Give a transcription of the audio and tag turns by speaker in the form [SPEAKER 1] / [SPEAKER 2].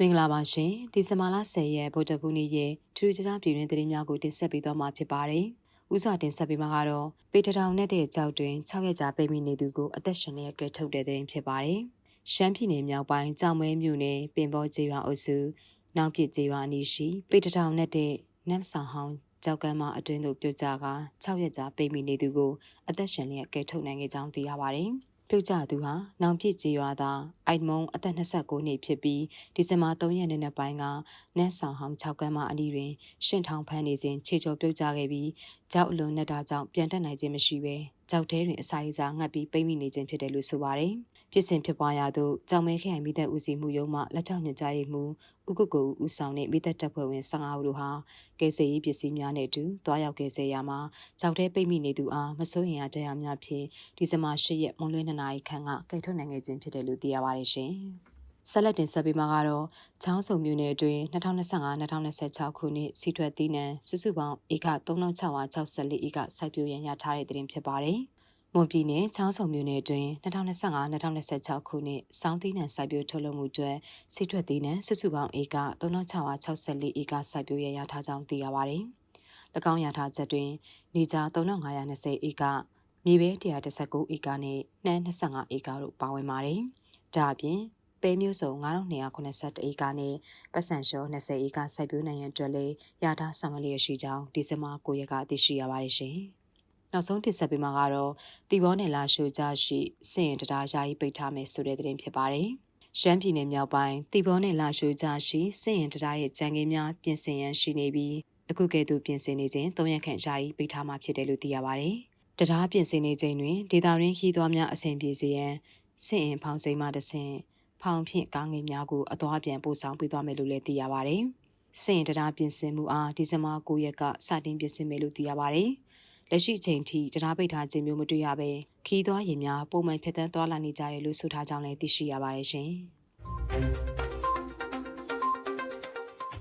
[SPEAKER 1] မင်္ဂလာပါရှင်ဒီဇင်ဘာလ10ရက်ဗုဒ္ဓဘုနေ့ရဲ့ထူးခြားပြည်တွင်သတင်းများကိုတင်ဆက်ပေးသွားမှာဖြစ်ပါတယ်။ဥစွာတင်ဆက်ပေးမှာကတော့ပေတထောင်နဲ့တဲ့ကြောက်တွင်6ရက်ကြာပိတ်မိနေသူကိုအသက်ရှင်လျက်ကဲထုတ်တဲ့သတင်းဖြစ်ပါတယ်။ရှမ်းပြည်နယ်မြောက်ပိုင်းကြောင်မဲမြို့နယ်ပင်ပေါ်ကျေးရွာအုပ်စုနောက်ပြစ်ကျေးရွာအနီးရှိပေတထောင်နဲ့တဲ့နမ်ဆောင်ဟောင်းကြောက်ကမ်းမအတွင်းသို့ပြုတ်ကျက6ရက်ကြာပိတ်မိနေသူကိုအသက်ရှင်လျက်ကဲထုတ်နိုင်ခဲ့ကြောင်းသိရပါတယ်။ ပြုတ်ကြသူဟာနောင်ပြစ်ကြီးရွာသားအိုက်မုံအသက်29နှစ်ဖြစ်ပြီးဒီဇင်ဘာ3ရက်နေ့နေ့ပိုင်းကနန်းဆောင်ဟောင်း6ကမ်းမအနီးတွင်ရှင့်ထောင်ဖမ်းနေစဉ်ခြေချော်ပြုတ်ကြခဲ့ပြီးကြောက်အလွန်နဲ့တာကြောင့်ပြန်တက်နိုင်ခြင်းမရှိဘဲကြောက်ထဲတွင်အစာရည်စာငှက်ပြီးပိတ်မိနေခြင်းဖြစ်တယ်လို့ဆိုပါတယ်။ ဖြစ်စဉ်ဖြစ်ပွားရာသို့ကြောင်မဲခရိုင်မိသက်ဦးစီးမှုရုံးမှလက်ထောက်ညွှန်ကြားရေးမှူးဥက္ကကိုဦးဆောင်တဲ့မိသက်တပ်ဖွဲ့ဝင်15ဦးတို့ဟာကယ်ဆယ်ရေးပစ္စည်းများနဲ့အတူတွားရောက်ကယ်ဆယ်ရာမှာကြောက်ထဲပိတ်မိနေသူအားမစိုးရင်အားတရားများဖြင့်ဒီဇင်ဘာ10ရက်မွန်လွဲ2နာရီခန့်ကကယ်ထုတ်နိုင်ခဲ့ခြင်းဖြစ်တယ်လို့သိရပါတယ်ရှင်။ဆက်လက်တင်ဆက်ပေးမှာကတော့ချောင်းစုံမြို့နယ်အတွင်း2025-2026ခုနှစ်စီထွက်သီးနှံစုစုပေါင်းဧက3664ဧကစိုက်ပျိုးရန်ရထားတဲ့တင်ဖြစ်ပါတယ်။ မွန်ပြည်နယ်ချောင်းဆုံမြို့နယ်အတွင်း2025-2026ခုနှစ်စောင်းသီးနှံစိုက်ပျိုးထုတ်လုပ်မှုအတွက်စိတ်ထွက်သီးနှံစုစုပေါင်းဧက3664ဧကစိုက်ပျိုးရရထားကြောင်းသိရပါတယ်။၎င်းရထားချက်တွင်နေကြား3520ဧကမြေပဲ119ဧကနဲ့နှမ်း25ဧကတို့ပါဝင်ပါတယ်။ဒါအပြင်ပဲမျိုးစုံ9281ဧကနဲ့ပတ်စံလျှော20ဧကစိုက်ပျိုးနိုင်ရန်အတွက်လည်းရထားဆောင်ရွက်လျက်ရှိကြောင်းဒီဇင်ဘာ9ရက်ကသိရှိရပါတယ်ရှင်။ နောက်ဆုံးတင်ဆက်ပေးမှာကတော့တီဘောနယ်လာရှိုကြရှိစင်ရင်တရားယာယီပိတ်ထားမယ်ဆိုတဲ့သတင်းဖြစ်ပါတယ်။ရှမ်းပြည်နယ်မြောက်ပိုင်းတီဘောနယ်လာရှိုကြရှိစင်ရင်တရားရဲ့ကြံကင်းများပြင်ဆင်ရန်ရှိနေပြီးအခုကဲ့သို့ပြင်ဆင်နေခြင်း၃ရက်ခန့်ယာယီပိတ်ထားမှာဖြစ်တယ်လို့သိရပါတယ်။တရားပြင်ဆင်နေချိန်တွင်ဒေတာရင်းခီးသွားများအဆင်ပြေစေရန်စင်ရင်ဖောင်စိမ်းမှတဆင့်ဖောင်ဖြင့်ကားငယ်များကိုအသွားပြန်ပို့ဆောင်ပေးသွားမယ်လို့လည်းသိရပါတယ်။စင်ရင်တရားပြင်ဆင်မှုအားဒီဇင်ဘာ9ရက်ကစတင်ပြင်ဆင်မယ်လို့သိရပါတယ်။ လက်ရှိချိန်ထိတရားပိတ်ထားခြင်းမျိုးမတွေ့ရဘဲခီးသွားရင်များပုံမှန်ဖြတ်တန်းသွားလာနေကြတယ်လို့ဆိုထားကြောင်းလည်းသိရှိရပါတယ်ရှင်။